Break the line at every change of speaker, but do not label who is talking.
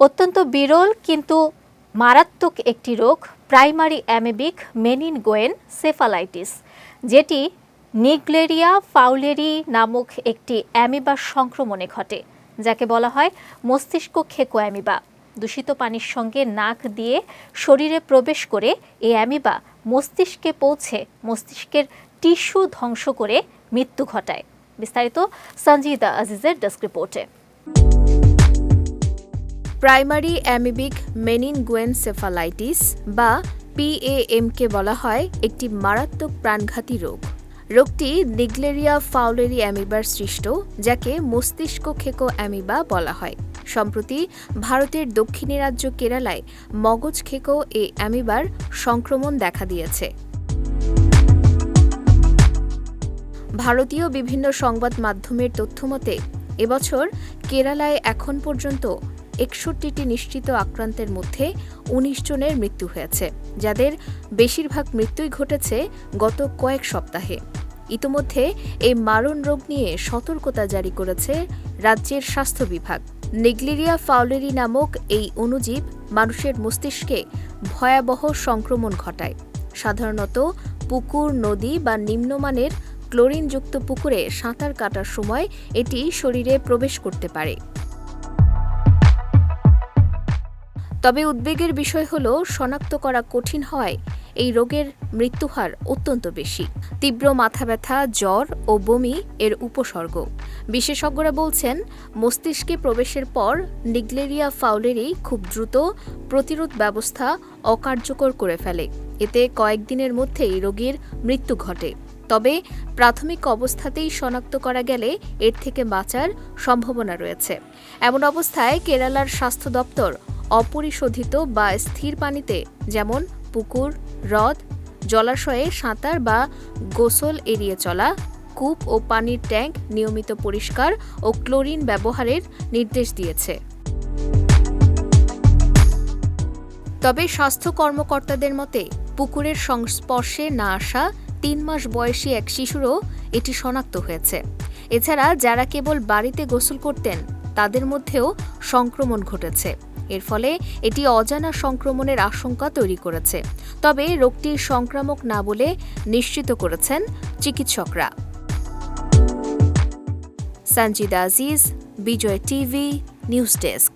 অত্যন্ত বিরল কিন্তু মারাত্মক একটি রোগ, প্রাইমারি অ্যামেবিক মেনিনগোয়েন সেফালাইটিস, যেটি নিগলেরিয়া ফাউলেরি নামক একটি অ্যামিবার সংক্রমণে ঘটে, যাকে বলা হয় মস্তিষ্ক খেকো অ্যামিবা। দূষিত পানির সঙ্গে নাক দিয়ে শরীরে প্রবেশ করে এই অ্যামিবা মস্তিষ্কে পৌঁছে মস্তিষ্কের টিস্যু ধ্বংস করে মৃত্যু ঘটায়। বিস্তারিত সঞ্জিদা আজিজের ডেস্ক রিপোর্টে।
প্রাইমারি অ্যামিবিক মেনিনগুয়েনসেফালাইটিস বা পিএএমকে বলা হয় একটি মারাত্মক প্রাণঘাতী রোগ। রোগটি নিগলেরিয়া ফাউলেরি অ্যামিবার সৃষ্ট, যাকে মস্তিষ্ক খেকো অ্যামিবা বলা হয়। সম্প্রতি ভারতের দক্ষিণী রাজ্য কেরালায় মগজ খেকো এ অ্যামিবার সংক্রমণ দেখা দিয়েছে। ভারতীয় বিভিন্ন সংবাদ মাধ্যমের তথ্যমতে, এবছর কেরালায় এখন পর্যন্ত একষট্টিটি নিশ্চিত আক্রান্তের মধ্যে উনিশ জনের মৃত্যু হয়েছে, যাদের বেশিরভাগ মৃত্যুই ঘটেছে গত কয়েক সপ্তাহে। ইতোমধ্যে এই মারণ রোগ নিয়ে সতর্কতা জারি করেছে রাজ্যের স্বাস্থ্য বিভাগ। নিগলেরিয়া ফাউলেরি নামক এই অণুজীব মানুষের মস্তিষ্কে ভয়াবহ সংক্রমণ ঘটায়। সাধারণত পুকুর, নদী বা নিম্নমানের ক্লোরিনযুক্ত পুকুরে সাঁতার কাটার সময় এটি শরীরে প্রবেশ করতে পারে। তবে উদ্বেগের বিষয় হল, শনাক্ত করা কঠিন হয় এই রোগের মৃত্যুহার অত্যন্ত বেশি। তীব্র মাথা ব্যথা জ্বর ও বমি এর উপসর্গ। বিশেষজ্ঞরা বলছেন, মস্তিষ্কে প্রবেশের পর নিগলেরিয়া ফাউলেরি খুব দ্রুত প্রতিরোধ ব্যবস্থা অকার্যকর করে ফেলে। এতে কয়েকদিনের মধ্যেই রোগীর মৃত্যু ঘটে। তবে প্রাথমিক অবস্থাতেই শনাক্ত করা গেলে এর থেকে বাঁচার সম্ভাবনা রয়েছে। এমন অবস্থায় কেরালার স্বাস্থ্য দপ্তর অপরিশোধিত বা স্থির পানিতে, যেমন পুকুর, হ্রদ, জলাশয়ে সাঁতার বা গোসল এড়িয়ে চলা, কূপ ও পানির ট্যাঙ্ক নিয়মিত পরিষ্কার ও ক্লোরিন ব্যবহারের নির্দেশ দিয়েছে। তবে স্বাস্থ্য কর্মকর্তাদের মতে, পুকুরের সংস্পর্শে না আসা তিন মাস বয়সী এক শিশুরও এটি শনাক্ত হয়েছে। এছাড়া যারা কেবল বাড়িতে গোসল করতেন, তাদের মধ্যেও সংক্রমণ ঘটেছে। এর ফলে এটি অজানা সংক্রমণের আশঙ্কা তৈরি করেছে। তবে রোগটি সংক্রামক না বলে নিশ্চিত করেছেন চিকিৎসকরা। Sanjida Aziz, Bijoy TV, news desk.